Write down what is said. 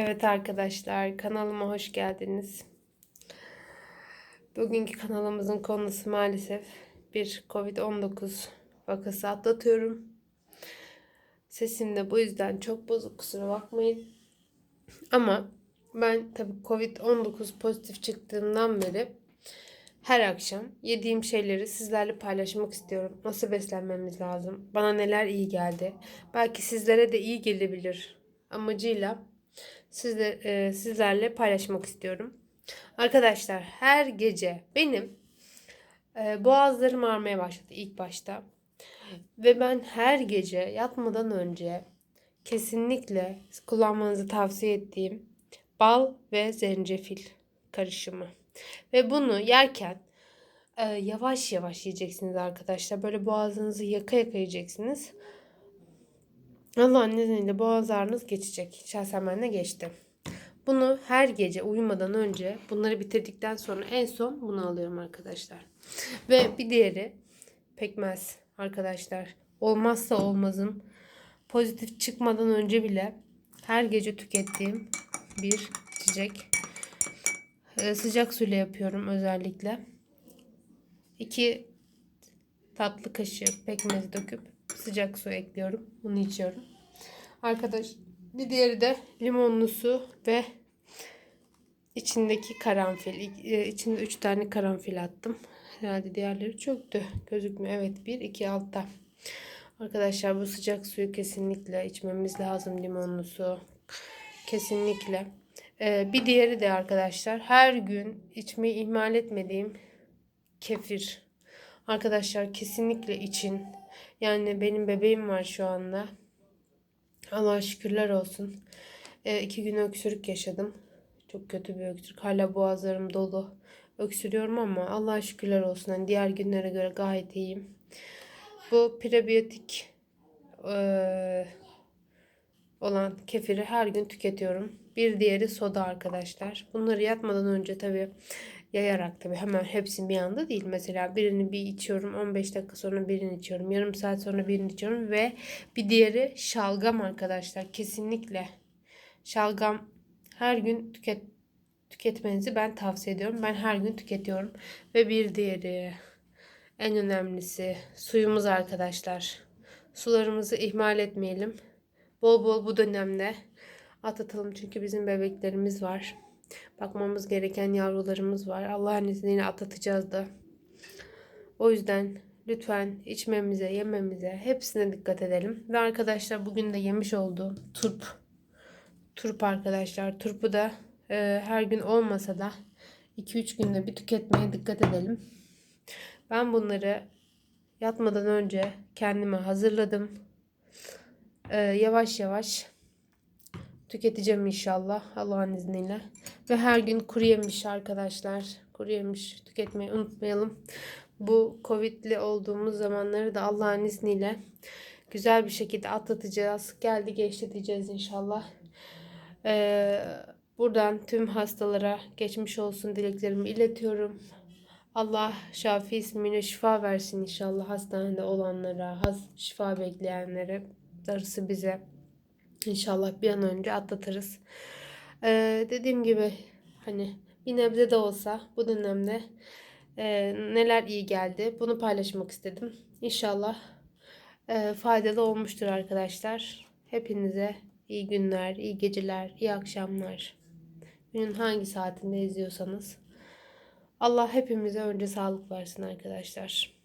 Evet arkadaşlar kanalıma hoş geldiniz. Bugünkü kanalımızın konusu maalesef bir Covid-19 vakası atlatıyorum. Sesim de bu yüzden çok bozuk kusura bakmayın. Ama ben tabii Covid-19 pozitif çıktığımdan beri her akşam yediğim şeyleri sizlerle paylaşmak istiyorum. Nasıl beslenmemiz lazım? Bana neler iyi geldi? Belki sizlere de iyi gelebilir amacıyla sizle, e, sizlerle paylaşmak istiyorum. Arkadaşlar her gece benim e, boğazlarım ağrımaya başladı ilk başta. Ve ben her gece yatmadan önce kesinlikle kullanmanızı tavsiye ettiğim bal ve zencefil karışımı. Ve bunu yerken e, yavaş yavaş yiyeceksiniz arkadaşlar. Böyle boğazınızı yaka yaka yiyeceksiniz. Allah'ın izniyle boğaz ağrınız geçecek. Şahsen ben de geçti. Bunu her gece uyumadan önce bunları bitirdikten sonra en son bunu alıyorum arkadaşlar. Ve bir diğeri pekmez arkadaşlar. Olmazsa olmazım. Pozitif çıkmadan önce bile her gece tükettiğim bir içecek. Ee, sıcak suyla yapıyorum özellikle. 2 tatlı kaşığı pekmez döküp sıcak su ekliyorum. Bunu içiyorum. Arkadaş bir diğeri de limonlu su ve içindeki karanfil. E, içinde 3 tane karanfil attım. Herhalde diğerleri çöktü. Gözükmüyor. Evet 1 2 altta. Arkadaşlar bu sıcak suyu kesinlikle içmemiz lazım. Limonlu su. Kesinlikle. Ee, bir diğeri de arkadaşlar her gün içmeyi ihmal etmediğim kefir. Arkadaşlar kesinlikle için. Yani benim bebeğim var şu anda. Allah şükürler olsun. E, iki gün öksürük yaşadım. Çok kötü bir öksürük. Hala boğazlarım dolu. Öksürüyorum ama Allah şükürler olsun. Yani diğer günlere göre gayet iyiyim. Bu prebiyotik e, olan kefiri her gün tüketiyorum. Bir diğeri soda arkadaşlar. Bunları yatmadan önce tabii yayarak tabii hemen hepsini bir anda değil. Mesela birini bir içiyorum 15 dakika sonra birini içiyorum. Yarım saat sonra birini içiyorum ve bir diğeri şalgam arkadaşlar. Kesinlikle şalgam her gün tüket tüketmenizi ben tavsiye ediyorum. Ben her gün tüketiyorum. Ve bir diğeri en önemlisi suyumuz arkadaşlar. Sularımızı ihmal etmeyelim. Bol bol bu dönemde atlatalım çünkü bizim bebeklerimiz var. Bakmamız gereken yavrularımız var. Allah'ın izniyle atlatacağız da. O yüzden lütfen içmemize, yememize hepsine dikkat edelim. Ve arkadaşlar bugün de yemiş olduğum turp. Turp arkadaşlar. Turpu da e, her gün olmasa da 2-3 günde bir tüketmeye dikkat edelim. Ben bunları yatmadan önce kendime hazırladım. E, yavaş yavaş tüketeceğim inşallah Allah'ın izniyle. Ve her gün kuru yemiş arkadaşlar. Kuru yemiş tüketmeyi unutmayalım. Bu Covid'li olduğumuz zamanları da Allah'ın izniyle güzel bir şekilde atlatacağız. Geldi geçti diyeceğiz inşallah. Ee, buradan tüm hastalara geçmiş olsun dileklerimi iletiyorum. Allah Şafi ismine şifa versin inşallah hastanede olanlara, has şifa bekleyenlere, darısı bize. İnşallah bir an önce atlatırız. Ee, dediğim gibi hani bir nebze de olsa bu dönemde e, neler iyi geldi bunu paylaşmak istedim. İnşallah e, faydalı olmuştur arkadaşlar. Hepinize iyi günler, iyi geceler, iyi akşamlar. Günün hangi saatinde izliyorsanız. Allah hepimize önce sağlık versin arkadaşlar.